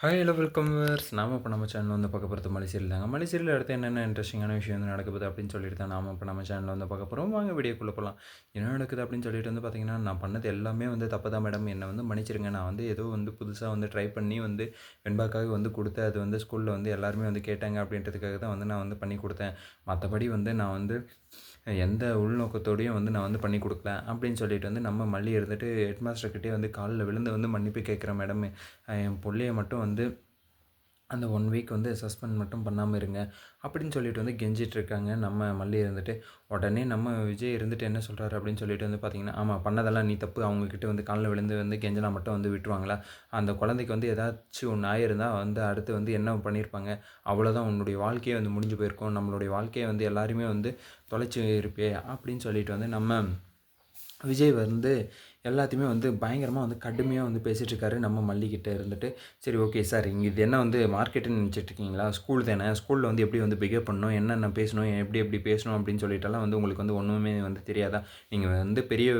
Hi hello welcome verse இப்போ நம்ம channel வந்து பார்க்க போகிறது மலேசியில் தாங்க மலேசியில் அடுத்து என்னென்ன இன்ட்ரெஸ்டிங்கான விஷயம் வந்து நடக்குது அப்படின்னு சொல்லிட்டு தான் நாம் இப்போ நம்ம சேனலில் வந்து பார்க்க போகிறோம் வாங்க வீடியோக்குள்ளே போகலாம் என்ன நடக்குது அப்படின்னு சொல்லிட்டு வந்து பார்த்தீங்கன்னா நான் பண்ணது எல்லாமே வந்து தப்பு தான் மேடம் என்னை வந்து மன்னிச்சிருங்க. நான் வந்து ஏதோ வந்து புதுசாக வந்து ட்ரை பண்ணி வந்து வெண்பாக்காக வந்து கொடுத்து அது வந்து ஸ்கூலில் வந்து எல்லாருமே வந்து கேட்டாங்க அப்படின்றதுக்காக தான் வந்து நான் வந்து பண்ணி கொடுத்தேன். மற்றபடி வந்து நான் வந்து எந்த உள்நோக்கத்தோடையும் வந்து நான் வந்து பண்ணி கொடுக்கல அப்படின்னு சொல்லிட்டு வந்து நம்ம மல்லி இருந்துட்டு ஹெட்மாஸ்டர்கிட்டே வந்து காலில் விழுந்து வந்து மன்னிப்பு கேட்குறேன் மேடம் என் பிள்ளைய மட்டும் வந்து வந்து அந்த ஒன் வீக் வந்து சஸ்பெண்ட் மட்டும் பண்ணாமல் இருங்க. அப்படின்னு சொல்லிட்டு வந்து கெஞ்சிட்ருக்காங்க நம்ம மல்லி இருந்துட்டு உடனே நம்ம விஜய் இருந்துட்டு என்ன சொல்கிறாரு அப்படின்னு சொல்லிட்டு வந்து பார்த்தீங்கன்னா ஆமாம் பண்ணதெல்லாம் நீ தப்பு. அவங்கக்கிட்ட வந்து காலில் விழுந்து வந்து கெஞ்சனா மட்டும் வந்து விட்டுருவாங்களா? அந்த குழந்தைக்கு வந்து ஏதாச்சும் ஒன்று ஆயிருந்தால் வந்து அடுத்து வந்து என்ன பண்ணியிருப்பாங்க அவ்வளோதான் உன்னுடைய வாழ்க்கையே வந்து முடிஞ்சு போயிருக்கும். நம்மளுடைய வாழ்க்கையை வந்து எல்லாருமே வந்து தொலைச்சி இருப்பே அப்படின்னு சொல்லிட்டு வந்து நம்ம விஜய் வந்து எல்லாத்தையுமே வந்து பயங்கரமாக வந்து கடுமையாக வந்து பேசிகிட்ருக்காரு நம்ம மல்லிகிட்ட இருந்துட்டு. சரி ஓகே சார் இங்கே இது என்ன வந்து மார்க்கெட்டுன்னு நினச்சிட்டு இருக்கீங்களா? ஸ்கூல் தானே. ஸ்கூலில் வந்து எப்படி வந்து பிஹேவ் பண்ணணும்? என்னென்ன பேசணும்? எப்படி எப்படி பேசணும்? அப்படின்னு சொல்லிட்டுலாம் வந்து உங்களுக்கு வந்து ஒன்றுமே வந்து தெரியாதா? நீங்கள் வந்து பெரிய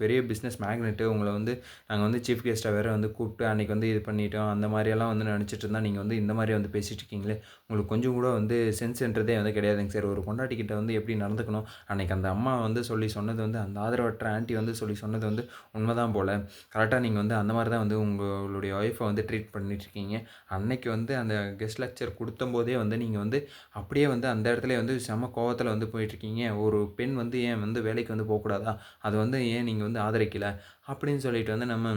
பெரிய பிஸ்னஸ் மேக்னெட்டு உங்களை வந்து நாங்கள் வந்து சீஃப் கெஸ்ட்டாக வேறு வந்து கூப்பிட்டு அன்றைக்கி வந்து இது பண்ணிட்டோம். அந்த மாதிரியெல்லாம் வந்து நினச்சிட்டு இருந்தால் நீங்கள் வந்து இந்த மாதிரி வந்து பேசிகிட்டு இருக்கீங்களே? உங்களுக்கு கொஞ்சம் கூட வந்து சென்ஸ்ன்றதே வந்து கிடையாதுங்க சார் ஒரு பொண்டாட்டிக்கிட்ட வந்து எப்படி நடந்துக்கணும்? அன்றைக்கி அந்த அம்மா வந்து சொல்லி சொன்னது வந்து அந்த ஆதரவற்ற ஆண்டி வந்து சொல்லி சொன்னது வந்து உண்மைதான் போல். கரெக்டாக நீங்கள் வந்து அந்த மாதிரி தான் வந்து உங்களுடைய ஒய்ஃபை வந்து ட்ரீட் பண்ணிட்டுருக்கீங்க. அன்னைக்கு வந்து அந்த கெஸ்ட் லெக்சர் கொடுத்தம்போதே வந்து நீங்கள் வந்து அப்படியே வந்து அந்த இடத்துல வந்து செம கோவத்தில் வந்து போயிட்டுருக்கீங்க. ஒரு பெண் வந்து ஏன் வந்து வேலைக்கு வந்து போகக்கூடாதா? அதை வந்து ஏன் நீங்கள் வந்து ஆதரிக்கலை? அப்படின்னு சொல்லிட்டு வந்து நம்ம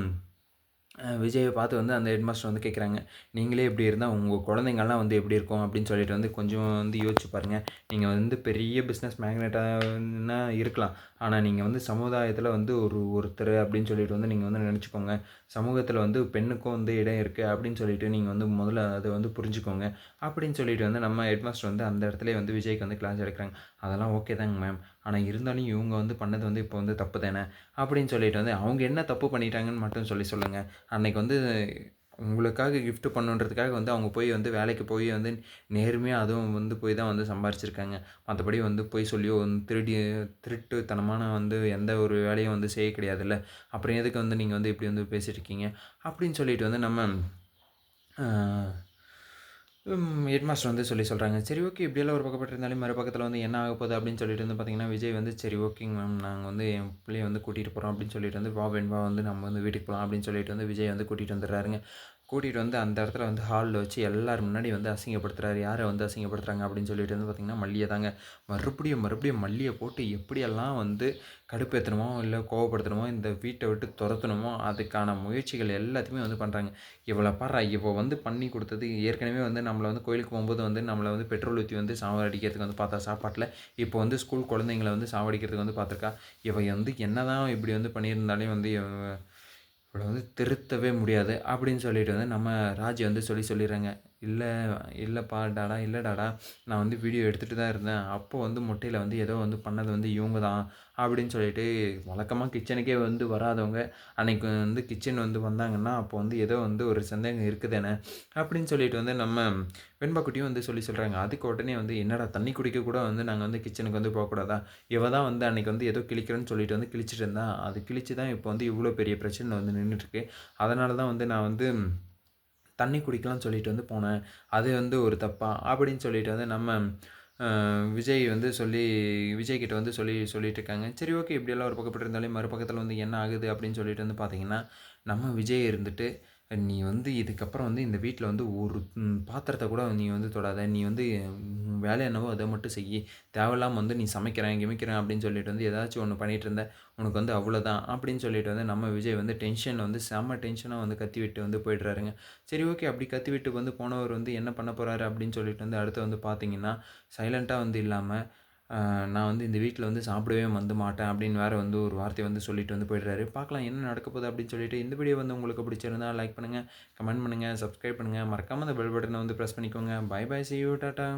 விஜயை பார்த்து வந்து அந்த ஹெட் மாஸ்டர் வந்து கேட்குறாங்க நீங்களே இப்படி இருந்தால் உங்கள் குழந்தைங்கள்லாம் வந்து எப்படி இருக்கும்? அப்படின்னு சொல்லிட்டு வந்து கொஞ்சம் வந்து யோசிச்சு பாருங்கள் நீங்கள் வந்து பெரிய பிஸ்னஸ் மேக்னெட்டாக இருக்கலாம். ஆனால் நீங்கள் வந்து சமுதாயத்தில் வந்து ஒரு ஒருத்தர் அப்படின்னு சொல்லிட்டு வந்து நீங்கள் வந்து நினச்சிக்கோங்க. சமூகத்தில் வந்து பெண்ணுக்கும் வந்து இடம் இருக்குது அப்படின்னு சொல்லிட்டு நீங்கள் வந்து முதல்ல அதை வந்து புரிஞ்சுக்கோங்க. அப்படின்னு சொல்லிட்டு வந்து நம்ம ஹெட் மாஸ்டர் வந்து அந்த இடத்துல வந்து விஜய்க்கு வந்து கிளாஸ் எடுக்கிறாங்க. அதெல்லாம் ஓகே தாங்க மேம் ஆனால் இருந்தாலும் இவங்க வந்து பண்ணது வந்து இப்போ வந்து தப்பு தானே அப்படின்னு சொல்லிட்டு வந்து அவங்க என்ன தப்பு பண்ணிட்டாங்கன்னு மட்டும் சொல்லி சொல்லுங்கள் அன்றைக்கி வந்து உங்களுக்காக கிஃப்ட் பண்ணுன்றதுக்காக வந்து அவங்க போய் வந்து வேலைக்கு போய் வந்து நேர்மையாக அதுவும் வந்து போய் தான் வந்து சம்பாரிச்சிருக்காங்க. மற்றபடி வந்து போய் சொல்லியோ வந்து திருடி திருட்டுத்தனமான வந்து எந்த ஒரு வேலையும் வந்து செய்ய கிடையாதுல்ல. அப்புறம் எதுக்கு வந்து நீங்கள் வந்து இப்படி வந்து பேசியிருக்கீங்க இருக்கீங்க? அப்படின்னு சொல்லிட்டு வந்து நம்ம ஹெட் மாஸ்டர் வந்து சொல்லி சொல்கிறாங்க சரி ஓகே இப்படியெல்லாம் ஒரு பக்கப்பட்டு இருந்தாலும் மறு பக்கத்தில் வந்து என்ன ஆக போகுது அப்படின்னு சொல்லிட்டு வந்து பார்த்தீங்கன்னா விஜய் வந்து சரி ஓகேங்க மேம் நாங்கள் வந்து என் பிள்ளையை வந்து கூட்டிகிட்டு போகிறோம் அப்படின்னு சொல்லிட்டு வந்து வா வெண்பா வந்து நம்ம வந்து வீட்டுக்கு போகலாம் அப்படின்னு சொல்லிட்டு வந்து விஜய் வந்து கூட்டிகிட்டு வந்துடுறாருங்க. கூட்டிகிட்டு வந்து அந்த இடத்துல வந்து ஹாலில் வச்சு எல்லோரும் முன்னாடி வந்து அசிங்கப்படுத்துகிறாரு யாரை வந்து அசிங்கப்படுத்துகிறாங்க அப்படின்னு சொல்லிட்டு வந்து பார்த்திங்கன்னா மல்லியை தாங்க. மறுபடியும் மறுபடியும் மல்லியை போட்டு எப்படியெல்லாம் வந்து கடுப்பேற்றணுமோ இல்லை கோவப்படுத்தணுமோ இந்த வீட்டை விட்டு துரத்தணுமோ அதுக்கான முயற்சிகள் எல்லாத்தையுமே வந்து பண்ணுறாங்க இவ்வளோ பாரு இப்போ வந்து பண்ணி கொடுத்தது ஏற்கனவே வந்து நம்ம நம்மளை வந்து கோயிலுக்கு போகும்போது வந்து நம்மளை வந்து பெட்ரோல் ஊற்றி வந்து சாவடிக்கிறதுக்கு வந்து பார்த்தா சாப்பாட்டில். இப்போ வந்து ஸ்கூல் குழந்தைங்களை வந்து சாவடிக்கிறதுக்கு வந்து பார்த்துருக்கா. இவை வந்து என்ன தான் இப்படி வந்து பண்ணியிருந்தாலே வந்து இவளை வந்து திருத்தவே முடியாது அப்படின்னு சொல்லிட்டு வந்து நம்ம ராஜ் வந்து சொல்லி சொல்லிடுறாங்க. இல்லை இல்லைப்பா டாடா இல்லை டாடா நான் வந்து வீடியோ எடுத்துகிட்டு தான் இருந்தேன். அப்போது வந்து முட்டையில் வந்து ஏதோ வந்து பண்ணது வந்து இவங்க தான் அப்படின்னு சொல்லிட்டு வழக்கமாக கிச்சனுக்கே வந்து வராதவங்க அன்றைக்கி வந்து கிச்சன் வந்து வந்தாங்கன்னா அப்போ வந்து ஏதோ வந்து ஒரு சந்தேகம் இருக்குதுன்னு அப்படின்னு சொல்லிட்டு வந்து நம்ம வெண்பாக்குட்டியும் வந்து சொல்லி சொல்கிறாங்க அதுக்கு உடனே வந்து என்னடா தண்ணி குடிக்க கூட வந்து நாங்கள் வந்து கிச்சனுக்கு வந்து போகக்கூடாதா இவ தான் வந்து அன்றைக்கி வந்து ஏதோ கிழிக்கிறேன்னு சொல்லிட்டு வந்து கிழிச்சிட்டு இருந்தா. அது கிழிச்சு தான் இப்போ வந்து இவ்வளோ பெரிய பிரச்சனை வந்து நின்றுட்டுருக்கு அதனால தான் வந்து நான் வந்து தண்ணி குடிக்கலாம்னு சொல்லிட்டு வந்து போனேன். அது வந்து ஒரு தப்பா. அப்படின்னு சொல்லிட்டு வந்து நம்ம விஜய் வந்து சொல்லி விஜய் கிட்ட வந்து சொல்லி சொல்லிட்டு இருக்காங்க. சரி ஓகே இப்படியெல்லாம் ஒரு பக்கப்பட்டு இருந்தாலே மறுபக்கத்தில் வந்து என்ன ஆகுது அப்படின்னு சொல்லிட்டு வந்து பார்த்தீங்கன்னா நம்ம விஜய் இருந்துட்டு நீ வந்து இதுக்கப்புறம் வந்து இந்த வீட்டில் வந்து ஒரு பாத்திரத்தை கூட நீ வந்து தொடாத. நீ வந்து வேலை என்னவோ அதை மட்டும் செய். தேவையில்லாமல் வந்து நீ சமைக்கிறேன் கிமிக்கிறேன் அப்படின்னு சொல்லிட்டு வந்து ஏதாச்சும் ஒன்று பண்ணிகிட்டு இருந்த உனக்கு வந்து அவ்வளோதான் அப்படின்னு சொல்லிட்டு வந்து நம்ம விஜய் வந்து டென்ஷனில் வந்து செம்ம டென்ஷனாக வந்து கத்தி விட்டு வந்து போய்ட்றாருங்க. சரி ஓகே அப்படி கத்தி விட்டு வந்து போனவர் வந்து என்ன பண்ண போகிறாரு அப்படின்னு சொல்லிட்டு வந்து அடுத்து வந்து பார்த்தீங்கன்னா சைலண்ட்டாக வந்து இல்லாமல் நான் வந்து இந்த வீட்டில் வந்து சாப்பிடவே வந்து மாட்டேன் அப்படின்னு வேறு வந்து ஒரு வார்த்தை வந்து சொல்லிட்டு வந்து போயிடுறாரு. பார்க்கலாம் என்ன நடக்க போகுது அப்படின்னு சொல்லிட்டு இந்த வீடியோ வந்து உங்களுக்கு பிடிச்சிருந்தா லைக் பண்ணுங்கள் கமெண்ட் பண்ணுங்கள் சப்ஸ்கிரைப் பண்ணுங்கள் மறக்காமல் அந்த பெல் பட்டனை வந்து ப்ரெஸ் பண்ணிக்கோங்க. Bye bye see you tata